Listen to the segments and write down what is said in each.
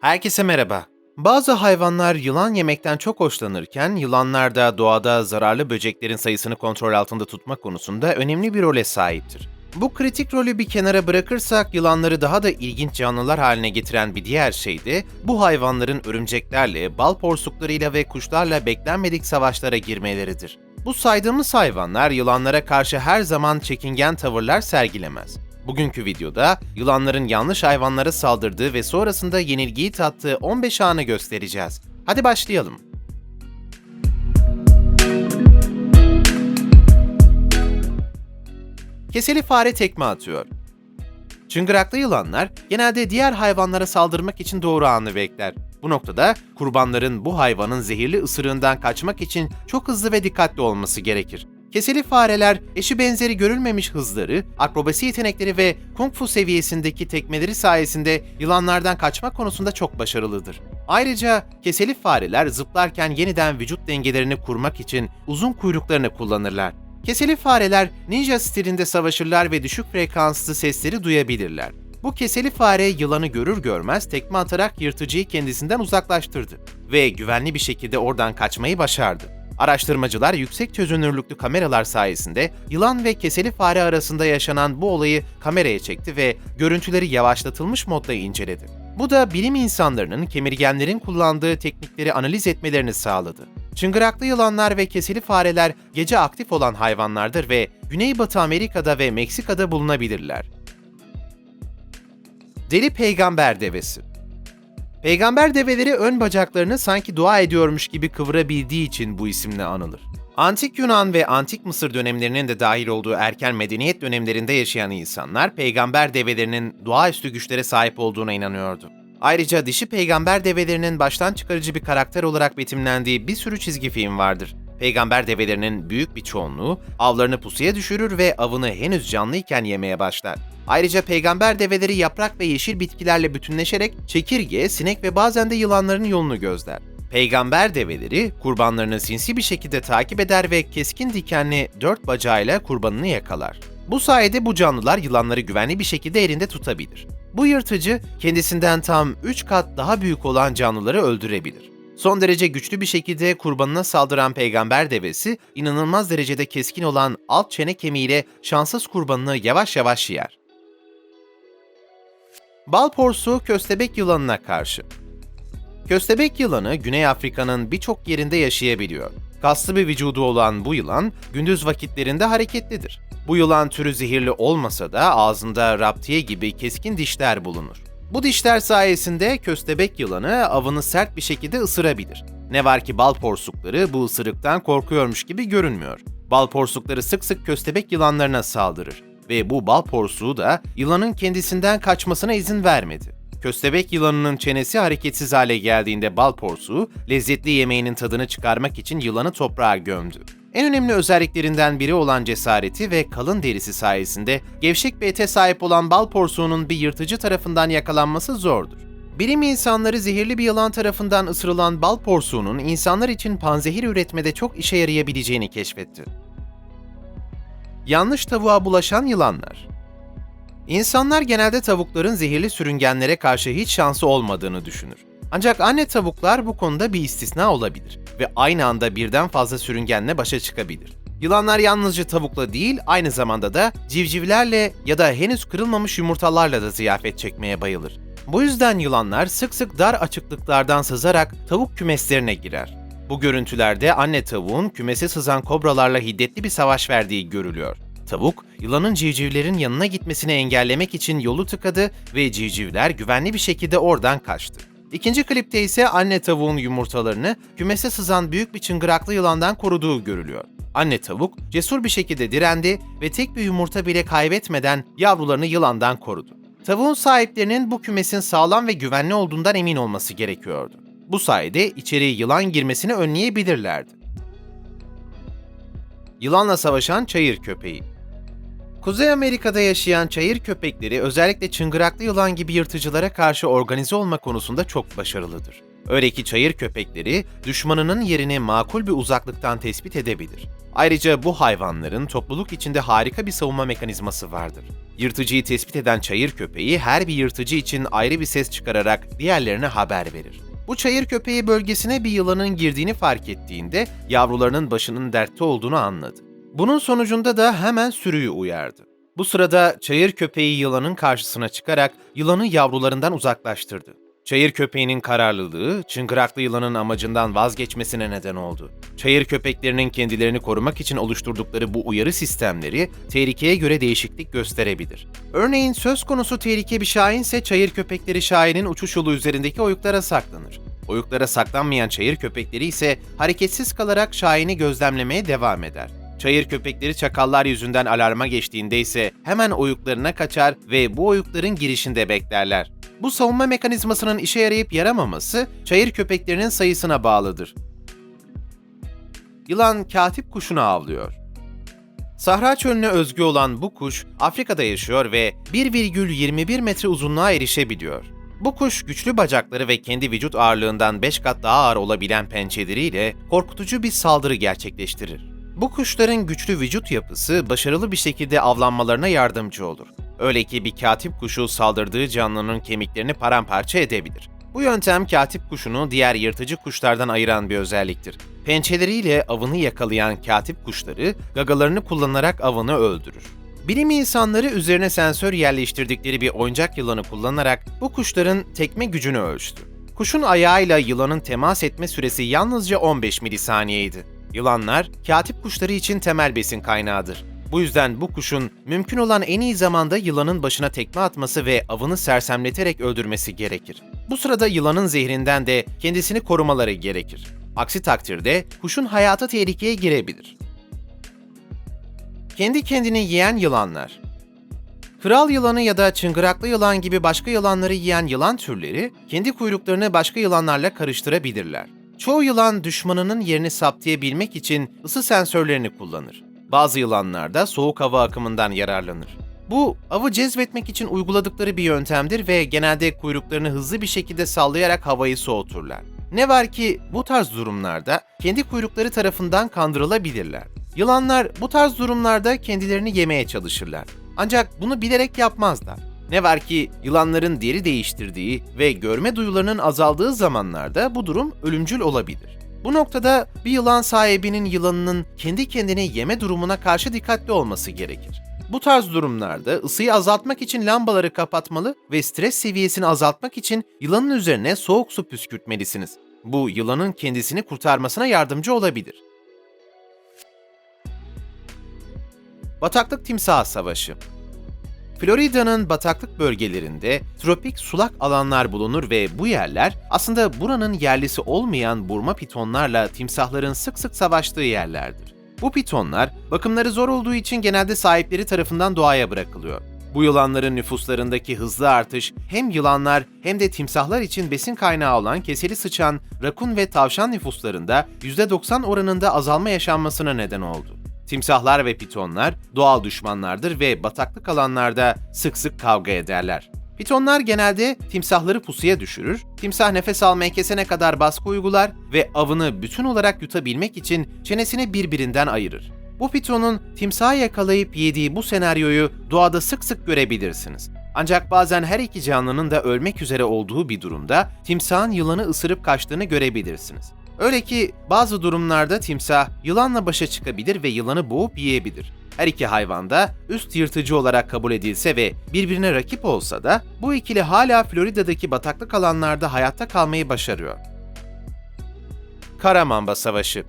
Herkese merhaba. Bazı hayvanlar yılan yemekten çok hoşlanırken yılanlar da doğada zararlı böceklerin sayısını kontrol altında tutma konusunda önemli bir role sahiptir. Bu kritik rolü bir kenara bırakırsak yılanları daha da ilginç canlılar haline getiren bir diğer şey de bu hayvanların örümceklerle, bal porsuklarıyla ve kuşlarla beklenmedik savaşlara girmeleridir. Bu saydığımız hayvanlar yılanlara karşı her zaman çekingen tavırlar sergilemez. Bugünkü videoda yılanların yanlış hayvanlara saldırdığı ve sonrasında yenilgiyi tattığı 15 anı göstereceğiz. Hadi başlayalım. Keseli fare tekme atıyor. Çıngıraklı yılanlar genelde diğer hayvanlara saldırmak için doğru anı bekler. Bu noktada kurbanların bu hayvanın zehirli ısırığından kaçmak için çok hızlı ve dikkatli olması gerekir. Keseli fareler eşi benzeri görülmemiş hızları, akrobasi yetenekleri ve kung fu seviyesindeki tekmeleri sayesinde yılanlardan kaçma konusunda çok başarılıdır. Ayrıca keseli fareler zıplarken yeniden vücut dengelerini kurmak için uzun kuyruklarını kullanırlar. Keseli fareler ninja stilinde savaşırlar ve düşük frekanslı sesleri duyabilirler. Bu keseli fare yılanı görür görmez tekme atarak yırtıcıyı kendisinden uzaklaştırdı ve güvenli bir şekilde oradan kaçmayı başardı. Araştırmacılar yüksek çözünürlüklü kameralar sayesinde yılan ve keseli fare arasında yaşanan bu olayı kameraya çekti ve görüntüleri yavaşlatılmış modda inceledi. Bu da bilim insanlarının kemirgenlerin kullandığı teknikleri analiz etmelerini sağladı. Çıngıraklı yılanlar ve keseli fareler gece aktif olan hayvanlardır ve Güneybatı Amerika'da ve Meksika'da bulunabilirler. Deli peygamber devesi Peygamber develeri ön bacaklarını sanki dua ediyormuş gibi kıvırabildiği için bu isimle anılır. Antik Yunan ve Antik Mısır dönemlerinin de dahil olduğu erken medeniyet dönemlerinde yaşayan insanlar peygamber develerinin doğaüstü güçlere sahip olduğuna inanıyordu. Ayrıca dişi peygamber develerinin baştan çıkarıcı bir karakter olarak betimlendiği bir sürü çizgi film vardır. Peygamber develerinin büyük bir çoğunluğu avlarını pusuya düşürür ve avını henüz canlıyken yemeye başlar. Ayrıca peygamber develeri yaprak ve yeşil bitkilerle bütünleşerek çekirge, sinek ve bazen de yılanların yolunu gözler. Peygamber develeri kurbanlarını sinsi bir şekilde takip eder ve keskin dikenli dört bacağıyla kurbanını yakalar. Bu sayede bu canlılar yılanları güvenli bir şekilde elinde tutabilir. Bu yırtıcı kendisinden tam 3 kat daha büyük olan canlıları öldürebilir. Son derece güçlü bir şekilde kurbanına saldıran peygamber devesi inanılmaz derecede keskin olan alt çene kemiğiyle şanssız kurbanını yavaş yavaş yer. Bal porsuğu köstebek yılanına karşı. Köstebek yılanı Güney Afrika'nın birçok yerinde yaşayabiliyor. Kaslı bir vücudu olan bu yılan gündüz vakitlerinde hareketlidir. Bu yılan türü zehirli olmasa da ağzında raptiye gibi keskin dişler bulunur. Bu dişler sayesinde köstebek yılanı avını sert bir şekilde ısırabilir. Ne var ki bal porsukları bu ısırıktan korkuyormuş gibi görünmüyor. Bal porsukları sık sık köstebek yılanlarına saldırır ve bu bal porsuğu da yılanın kendisinden kaçmasına izin vermedi. Köstebek yılanının çenesi hareketsiz hale geldiğinde bal porsuğu, lezzetli yemeğinin tadını çıkarmak için yılanı toprağa gömdü. En önemli özelliklerinden biri olan cesareti ve kalın derisi sayesinde gevşek bir ete sahip olan bal porsuğunun bir yırtıcı tarafından yakalanması zordur. Bilim insanları zehirli bir yılan tarafından ısırılan bal porsuğunun insanlar için panzehir üretmede çok işe yarayabileceğini keşfetti. Yanlış tavuğa bulaşan yılanlar İnsanlar genelde tavukların zehirli sürüngenlere karşı hiç şansı olmadığını düşünür. Ancak anne tavuklar bu konuda bir istisna olabilir ve aynı anda birden fazla sürüngenle başa çıkabilir. Yılanlar yalnızca tavukla değil, aynı zamanda da civcivlerle ya da henüz kırılmamış yumurtalarla da ziyafet çekmeye bayılır. Bu yüzden yılanlar sık sık dar açıklıklardan sızarak tavuk kümeslerine girer. Bu görüntülerde anne tavuğun kümese sızan kobralarla hiddetli bir savaş verdiği görülüyor. Tavuk, yılanın civcivlerin yanına gitmesini engellemek için yolu tıkadı ve civcivler güvenli bir şekilde oradan kaçtı. İkinci klipte ise anne tavuğun yumurtalarını kümese sızan büyük bir çıngıraklı yılandan koruduğu görülüyor. Anne tavuk cesur bir şekilde direndi ve tek bir yumurta bile kaybetmeden yavrularını yılandan korudu. Tavuğun sahiplerinin bu kümesin sağlam ve güvenli olduğundan emin olması gerekiyordu. Bu sayede içeri yılan girmesini önleyebilirlerdi. Yılanla savaşan çayır köpeği Kuzey Amerika'da yaşayan çayır köpekleri özellikle çıngıraklı yılan gibi yırtıcılara karşı organize olma konusunda çok başarılıdır. Öyle ki çayır köpekleri düşmanının yerini makul bir uzaklıktan tespit edebilir. Ayrıca bu hayvanların topluluk içinde harika bir savunma mekanizması vardır. Yırtıcıyı tespit eden çayır köpeği her bir yırtıcı için ayrı bir ses çıkararak diğerlerine haber verir. Bu çayır köpeği bölgesine bir yılanın girdiğini fark ettiğinde yavrularının başının dertte olduğunu anladı. Bunun sonucunda da hemen sürüyü uyardı. Bu sırada çayır köpeği yılanın karşısına çıkarak yılanı yavrularından uzaklaştırdı. Çayır köpeğinin kararlılığı, çıngıraklı yılanın amacından vazgeçmesine neden oldu. Çayır köpeklerinin kendilerini korumak için oluşturdukları bu uyarı sistemleri tehlikeye göre değişiklik gösterebilir. Örneğin söz konusu tehlike bir şahinse çayır köpekleri şahinin uçuş yolu üzerindeki oyuklara saklanır. Oyuklara saklanmayan çayır köpekleri ise hareketsiz kalarak şahini gözlemlemeye devam eder. Çayır köpekleri çakallar yüzünden alarma geçtiğinde ise hemen oyuklarına kaçar ve bu oyukların girişinde beklerler. Bu savunma mekanizmasının işe yarayıp yaramaması çayır köpeklerinin sayısına bağlıdır. Yılan katip kuşunu avlıyor. Sahra çölüne özgü olan bu kuş Afrika'da yaşıyor ve 1,21 metre uzunluğa erişebiliyor. Bu kuş güçlü bacakları ve kendi vücut ağırlığından 5 kat daha ağır olabilen pençeleriyle korkutucu bir saldırı gerçekleştirir. Bu kuşların güçlü vücut yapısı başarılı bir şekilde avlanmalarına yardımcı olur. Öyle ki bir katip kuşu saldırdığı canlının kemiklerini paramparça edebilir. Bu yöntem katip kuşunu diğer yırtıcı kuşlardan ayıran bir özelliktir. Pençeleriyle avını yakalayan katip kuşları gagalarını kullanarak avını öldürür. Bilim insanları üzerine sensör yerleştirdikleri bir oyuncak yılanı kullanarak bu kuşların tekme gücünü ölçtü. Kuşun ayağıyla yılanın temas etme süresi yalnızca 15 milisaniyeydi. Yılanlar, katip kuşları için temel besin kaynağıdır. Bu yüzden bu kuşun mümkün olan en iyi zamanda yılanın başına tekme atması ve avını sersemleterek öldürmesi gerekir. Bu sırada yılanın zehrinden de kendisini korumaları gerekir. Aksi takdirde kuşun hayatı tehlikeye girebilir. Kendi kendini yiyen yılanlar Kral yılanı ya da çıngıraklı yılan gibi başka yılanları yiyen yılan türleri kendi kuyruklarını başka yılanlarla karıştırabilirler. Çoğu yılan düşmanının yerini saptayabilmek için ısı sensörlerini kullanır. Bazı yılanlar da soğuk hava akımından yararlanır. Bu, avı cezbetmek için uyguladıkları bir yöntemdir ve genelde kuyruklarını hızlı bir şekilde sallayarak havayı soğuturlar. Ne var ki bu tarz durumlarda kendi kuyrukları tarafından kandırılabilirler. Yılanlar bu tarz durumlarda kendilerini yemeye çalışırlar. Ancak bunu bilerek yapmazlar. Ne var ki yılanların deri değiştirdiği ve görme duyularının azaldığı zamanlarda bu durum ölümcül olabilir. Bu noktada bir yılan sahibinin yılanının kendi kendini yeme durumuna karşı dikkatli olması gerekir. Bu tarz durumlarda ısıyı azaltmak için lambaları kapatmalı ve stres seviyesini azaltmak için yılanın üzerine soğuk su püskürtmelisiniz. Bu yılanın kendisini kurtarmasına yardımcı olabilir. Bataklık Timsah Savaşı Florida'nın bataklık bölgelerinde tropik sulak alanlar bulunur ve bu yerler aslında buranın yerlisi olmayan burma pitonlarla timsahların sık sık savaştığı yerlerdir. Bu pitonlar bakımları zor olduğu için genelde sahipleri tarafından doğaya bırakılıyor. Bu yılanların nüfuslarındaki hızlı artış hem yılanlar hem de timsahlar için besin kaynağı olan keseli sıçan, rakun ve tavşan nüfuslarında %90 oranında azalma yaşanmasına neden oldu. Timsahlar ve pitonlar doğal düşmanlardır ve bataklık alanlarda sık sık kavga ederler. Pitonlar genelde timsahları pusuya düşürür, timsah nefes almaya kesene kadar baskı uygular ve avını bütün olarak yutabilmek için çenesini birbirinden ayırır. Bu pitonun timsahı yakalayıp yediği bu senaryoyu doğada sık sık görebilirsiniz. Ancak bazen her iki canlının da ölmek üzere olduğu bir durumda timsahın yılanı ısırıp kaçtığını görebilirsiniz. Öyle ki bazı durumlarda timsah yılanla başa çıkabilir ve yılanı boğup yiyebilir. Her iki hayvan da üst yırtıcı olarak kabul edilse ve birbirine rakip olsa da bu ikili hala Florida'daki bataklık alanlarda hayatta kalmayı başarıyor. Kara Mamba Savaşı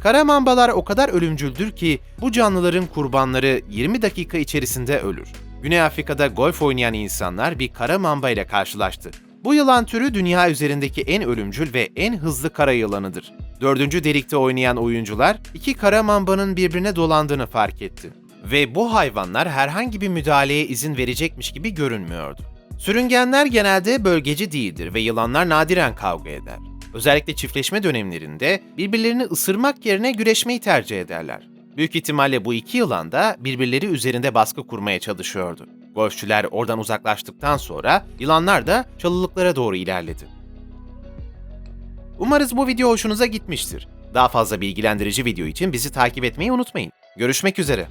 Kara mambalar o kadar ölümcüldür ki bu canlıların kurbanları 20 dakika içerisinde ölür. Güney Afrika'da golf oynayan insanlar bir kara mamba ile karşılaştı. Bu yılan türü dünya üzerindeki en ölümcül ve en hızlı kara yılanıdır. Dördüncü delikte oynayan oyuncular iki kara mambanın birbirine dolandığını fark etti. Ve bu hayvanlar herhangi bir müdahaleye izin verecekmiş gibi görünmüyordu. Sürüngenler genelde bölgeci değildir ve yılanlar nadiren kavga eder. Özellikle çiftleşme dönemlerinde birbirlerini ısırmak yerine güreşmeyi tercih ederler. Büyük ihtimalle bu iki yılan da birbirleri üzerinde baskı kurmaya çalışıyordu. Golfçüler oradan uzaklaştıktan sonra yılanlar da çalılıklara doğru ilerledi. Umarız bu video hoşunuza gitmiştir. Daha fazla bilgilendirici video için bizi takip etmeyi unutmayın. Görüşmek üzere.